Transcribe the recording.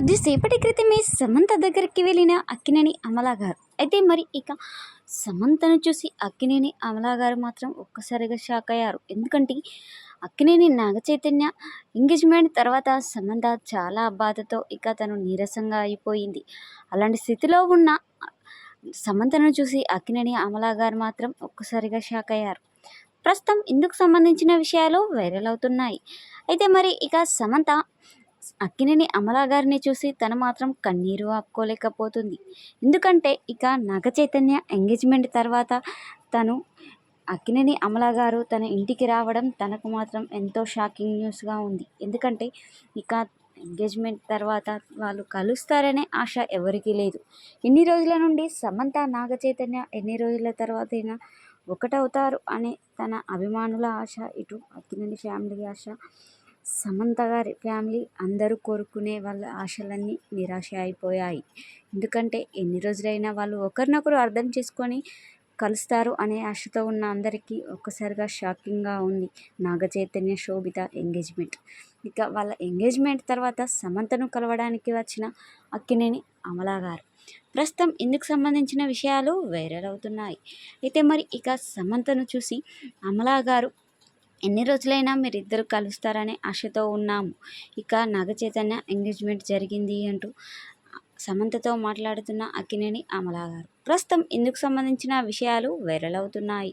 కొద్దిసేపటి క్రితమే సమంత దగ్గరికి వెళ్ళిన అక్కినేని అమలా గారు అయితే మరి ఇక సమంతను చూసి అక్కినేని అమలా గారు మాత్రం ఒక్కసారిగా షాక్ అయ్యారు. ఎందుకంటే అక్కినేని నాగ చైతన్య ఎంగేజ్మెంట్ తర్వాత సమంత చాలా బాధతో ఇక తను నీరసంగా అయిపోయింది. అలాంటి స్థితిలో ఉన్న సమంతను చూసి అక్కినేని అమలా గారు మాత్రం ఒక్కసారిగా షాక్ అయ్యారు. ప్రస్తుతం ఇందుకు సంబంధించిన విషయాలు వైరల్ అవుతున్నాయి. అయితే మరి ఇక సమంత అక్కినేని అమలా గారిని చూసి తను మాత్రం కన్నీరు ఆపుకోలేకపోతుంది. ఎందుకంటే ఇక నాగ చైతన్య ఎంగేజ్మెంట్ తర్వాత తను అక్కినేని అమలాగారు తన ఇంటికి రావడం తనకు మాత్రం ఎంతో షాకింగ్ న్యూస్గా ఉంది. ఎందుకంటే ఇక ఎంగేజ్మెంట్ తర్వాత వాళ్ళు కలుస్తారనే ఆశ ఎవరికీ లేదు. ఎన్ని రోజుల నుండి సమంత నాగ చైతన్య ఎన్ని రోజుల తర్వాత అయినా ఒకటవుతారు అనే తన అభిమానుల ఆశ ఇటు అక్కినేని ఫ్యామిలీ ఆశ సమంత గారి ఫ్యామిలీ అందరూ కోరుకునే వాళ్ళ ఆశలన్నీ నిరాశ అయిపోయాయి. ఎందుకంటే ఎన్ని రోజులైనా వాళ్ళు ఒకరినొకరు అర్థం చేసుకొని కలుస్తారు అనే ఆశతో ఉన్న అందరికీ ఒక్కసారిగా షాకింగ్గా ఉంది నాగ చైతన్య శోభిత ఎంగేజ్మెంట్. ఇక వాళ్ళ ఎంగేజ్మెంట్ తర్వాత సమంతను కలవడానికి వచ్చిన అక్కినేని అమలా గారు. ప్రస్తుతం ఇందుకు సంబంధించిన విషయాలు వైరల్ అవుతున్నాయి. అయితే మరి ఇక సమంతను చూసి అమలా గారు ఎన్ని రోజులైనా మీరిద్దరు కలుస్తారనే ఆశతో ఉన్నాము. ఇక నాగ చైతన్య ఎంగేజ్మెంట్ జరిగింది అంటూ సమంతతో మాట్లాడుతున్న అక్కినేని అమలా గారు ప్రస్తుతం ఇందుకు సంబంధించిన విషయాలు వైరల్ అవుతున్నాయి.